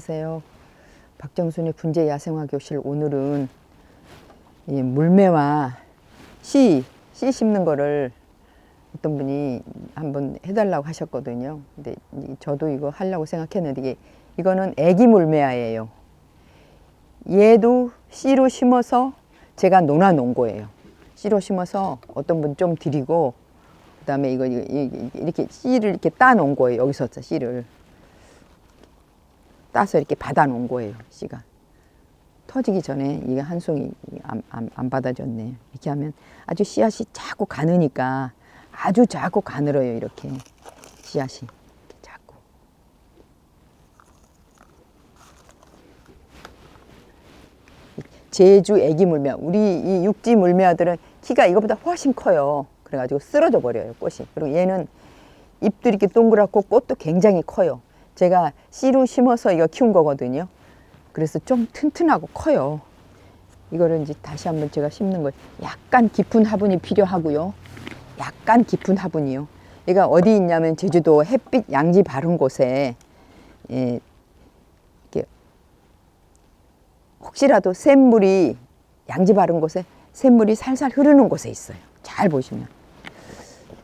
안녕하세요. 박정순의 분재 야생화 교실 오늘은 이 물매와 씨, 씨 심는 거를 어떤 분이 한번 해달라고 하셨거든요. 근데 이- 저도 이거 하려고 생각했는데 이게 이거는 애기 물매화예요. 얘도 씨로 심어서 제가 논아 놓은 거예요. 씨로 심어서 어떤 분 좀 드리고 그다음에 이거 이렇게 씨를 이렇게 따 놓은 거예요. 여기서 씨를 따서 이렇게 받아 놓은 거예요. 씨가 터지기 전에 이게 한 송이 안, 안, 안 받아졌네. 이렇게 하면 아주 씨앗이 자꾸 가느니까 아주 자꾸 가늘어요. 이렇게 씨앗이 자꾸. 제주 애기 물매화 우리 이 육지 물매화들은 키가 이거보다 훨씬 커요. 그래가지고 쓰러져 버려요 꽃이. 그리고 얘는 잎들이 이렇게 동그랗고 꽃도 굉장히 커요. 제가 씨로 심어서 이거 키운 거거든요. 그래서 좀 튼튼하고 커요. 이거를 이제 다시 한번 제가 심는 걸 약간 깊은 화분이 필요하고요. 약간 깊은 화분이요. 얘가 어디 있냐면 제주도 햇빛 양지 바른 곳에 예, 이렇게 혹시라도 샘물이 양지 바른 곳에 샘물이 살살 흐르는 곳에 있어요. 잘 보시면.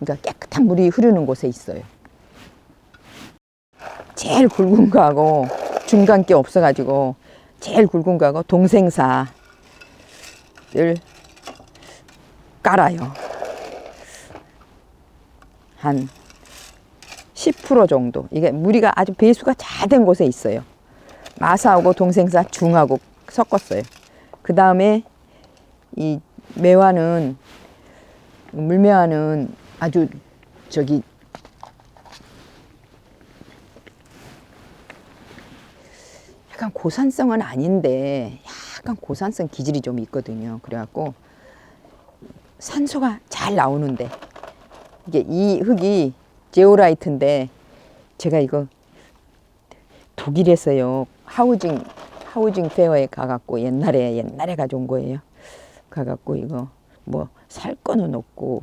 그러니까 깨끗한 물이 흐르는 곳에 있어요. 제일 굵은 거하고 중간 게 없어가지고 제일 굵은 거하고 동생사를 깔아요. 한 10% 정도. 이게 무리가 아주 배수가 잘 된 곳에 있어요. 마사하고 동생사 중하고 섞었어요. 그 다음에 이 매화는 물매화는 아주 저기 약간 고산성은 아닌데 약간 고산성 기질이 좀 있거든요. 그래갖고 산소가 잘 나오는데 이게 이 흙이 제오라이트인데 제가 이거 독일에서요 하우징 하우징 페어에 가갖고 옛날에 옛날에 가져온 거예요. 가갖고 이거 뭐 살 거는 없고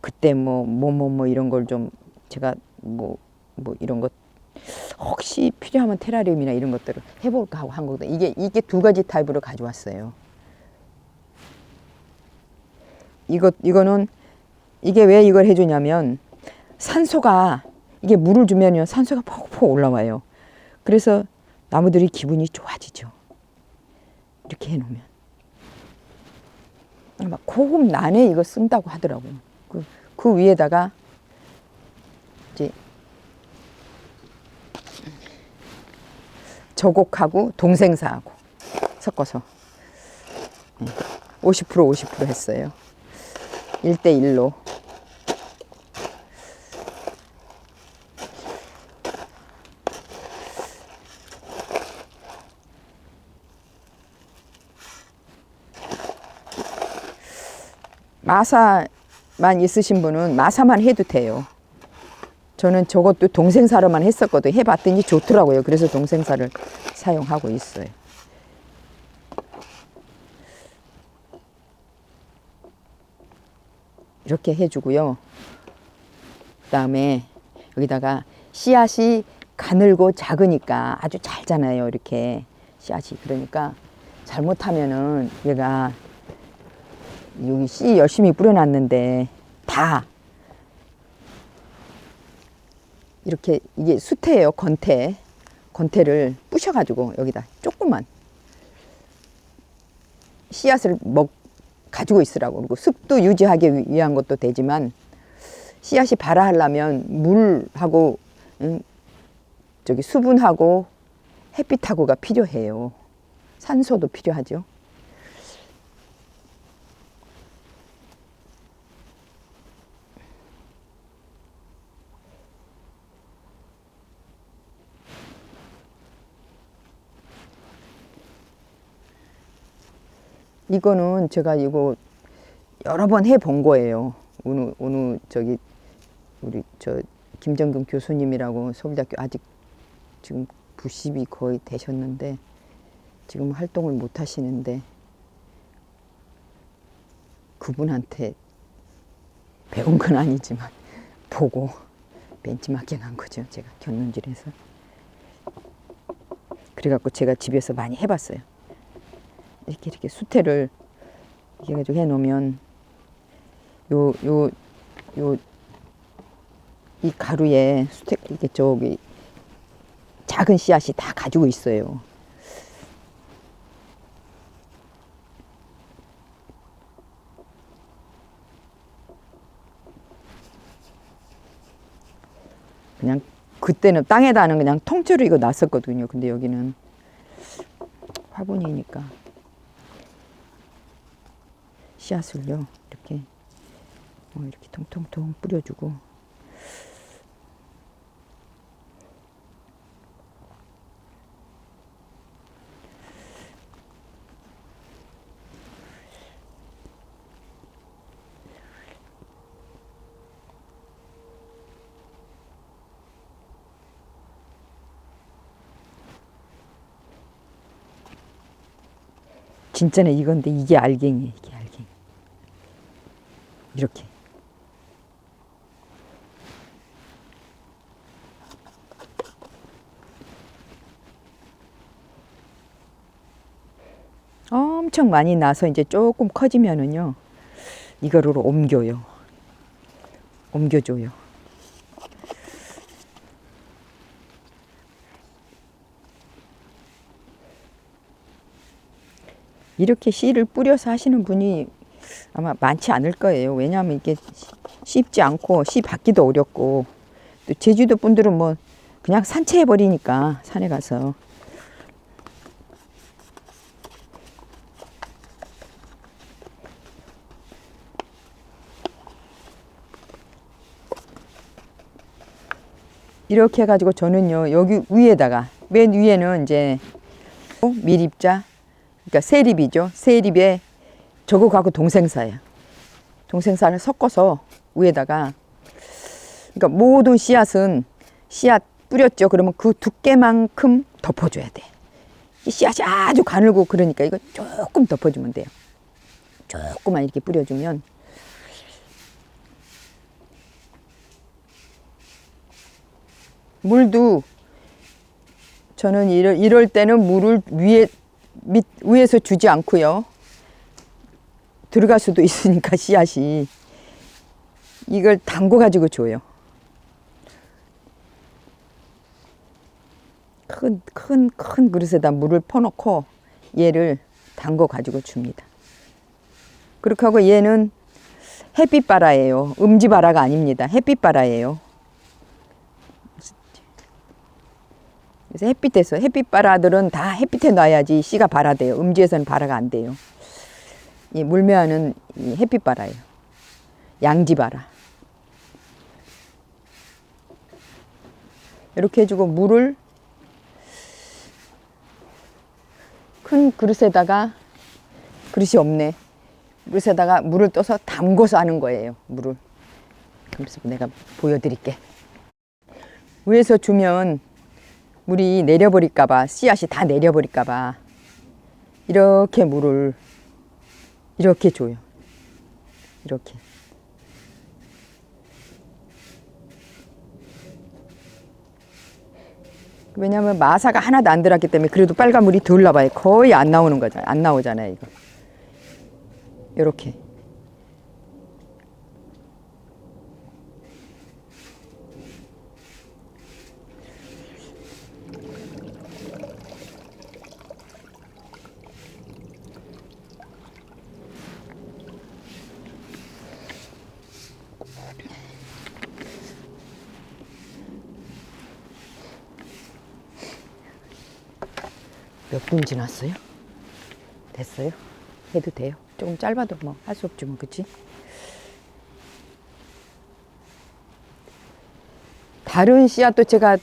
그때 뭐 뭐 뭐 뭐 이런 걸 좀 제가 뭐뭐 이런 것 혹시 필요하면 테라리움이나 이런 것들을 해볼까 하고 한 거거든요. 이게 이게 두 가지 타입으로 가져왔어요. 이거 이거는 이게 왜 이걸 해주냐면 산소가 이게 물을 주면요 산소가 퍽퍽 올라와요. 그래서 나무들이 기분이 좋아지죠. 이렇게 해놓으면 막 고급 난에 이거 쓴다고 하더라고요. 그, 그 위에다가 이제 저곡하고 동생사하고 섞어서 50% 50% 했어요. 1대1로. 마사만 있으신 분은 마사만 해도 돼요. 저는 저것도 동생사로만 했었거든요. 해봤더니 좋더라고요. 그래서 동생사를 사용하고 있어요. 이렇게 해주고요. 그 다음에 여기다가 씨앗이 가늘고 작으니까 아주 잘 자나요. 이렇게 씨앗이. 그러니까 잘못하면은 얘가 여기 씨 열심히 뿌려놨는데 다 이렇게 이게 수태예요 건태. 건태를 부셔가지고 여기다 조금만 씨앗을 먹 가지고 있으라고. 그리고 습도 유지하기 위한 것도 되지만 씨앗이 발화하려면 물하고 응, 저기 수분하고 햇빛하고가 필요해요. 산소도 필요하죠. 이거는 제가 이거 여러 번 해 본 거예요. 어느 어느 저기 우리 저 김정근 교수님이라고 서울대학교 아직 지금 90이 거의 되셨는데 지금 활동을 못 하시는데 그분한테 배운 건 아니지만 보고 벤치마킹 한 거죠. 제가 견눈질해서. 그래갖고 제가 집에서 많이 해봤어요. 이렇게 이렇게 수태를 이렇게 가지고 해 놓으면 요 요 요 이 가루에 수태 이게 저기 작은 씨앗이 다 가지고 있어요. 그냥 그때는 땅에다는 그냥 통째로 이거 놨었거든요. 근데 여기는 화분이니까 씨앗을요 이렇게 어, 이렇게 통통통 뿌려주고 진짜는 이건데 이게 알갱이에요. 이게 이. 이렇게. 엄청 많이 나서 이제 조금 커지면은요. 이거를 옮겨요. 옮겨줘요. 이렇게 씨를 뿌려서 하시는 분이 아마 많지 않을 거예요. 왜냐하면 이게 쉽지 않고 씨 받기도 어렵고 또 제주도 분들은 뭐 그냥 산채해 버리니까 산에 가서 이렇게 해가지고 저는요 여기 위에다가 맨 위에는 이제 밀입자 그러니까 세립이죠. 세립에 저거 갖고 동생사예요. 동생사를 섞어서 위에다가 그러니까 모든 씨앗은 씨앗 뿌렸죠. 그러면 그 두께만큼 덮어줘야 돼. 이 씨앗이 아주 가늘고 그러니까 이거 조금 덮어주면 돼요. 조금만 이렇게 뿌려주면 물도 저는 이럴, 이럴 때는 물을 위에 밑 위에서 주지 않고요. 들어갈 수도 있으니까 씨앗이 이걸 담궈 가지고 줘요. 큰 큰 큰 그릇에다 물을 퍼놓고 얘를 담궈 가지고 줍니다. 그렇게 하고 얘는 햇빛바라예요. 음지바라가 아닙니다. 햇빛바라예요. 그래서 햇빛에서 햇빛바라들은 다 햇빛에 놔야지 씨가 발아돼요. 음지에서는 발아가 안 돼요. 이 물매화는 이 햇빛바라예요. 양지바라. 이렇게 해주고 물을 큰 그릇에다가 그릇이 없네. 그릇에다가 물을 떠서 담궈서 하는 거예요. 물을. 그래서 내가 보여드릴게. 위에서 주면 물이 내려버릴까봐 씨앗이 다 내려버릴까봐 이렇게 물을 이렇게 줘요. 이렇게. 왜냐하면 마사가 하나도 안 들었기 때문에 그래도 빨간 물이 덜 나와요. 거의 안 나오는 거잖아요. 안 나오잖아요. 이거. 이렇게. 몇 분 지났어요? 됐어요? 해도 돼요? 조금 짧아도 뭐 할 수 없지 뭐 그치? 다른 씨앗도 제가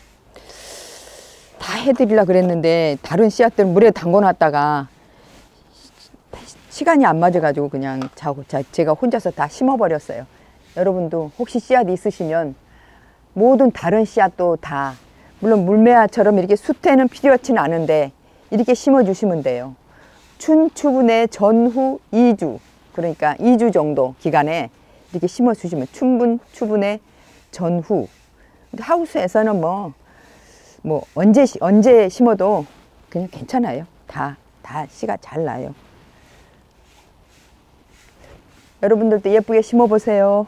다 해드리려 그랬는데 다른 씨앗들 물에 담궈놨다가 시간이 안 맞아가지고 그냥 자고 자, 제가 혼자서 다 심어버렸어요. 여러분도 혹시 씨앗 있으시면 모든 다른 씨앗도 다 물론 물매화처럼 이렇게 수태는 필요하지는 않은데 이렇게 심어주시면 돼요. 춘추분의 전후 2주 그러니까 2주 정도 기간에 이렇게 심어주시면 춘분 추분의 전후 하우스에서는 뭐, 뭐 언제 시- 언제 심어도 그냥 괜찮아요. 다, 다 씨가 잘 나요. 여러분들도 예쁘게 심어 보세요.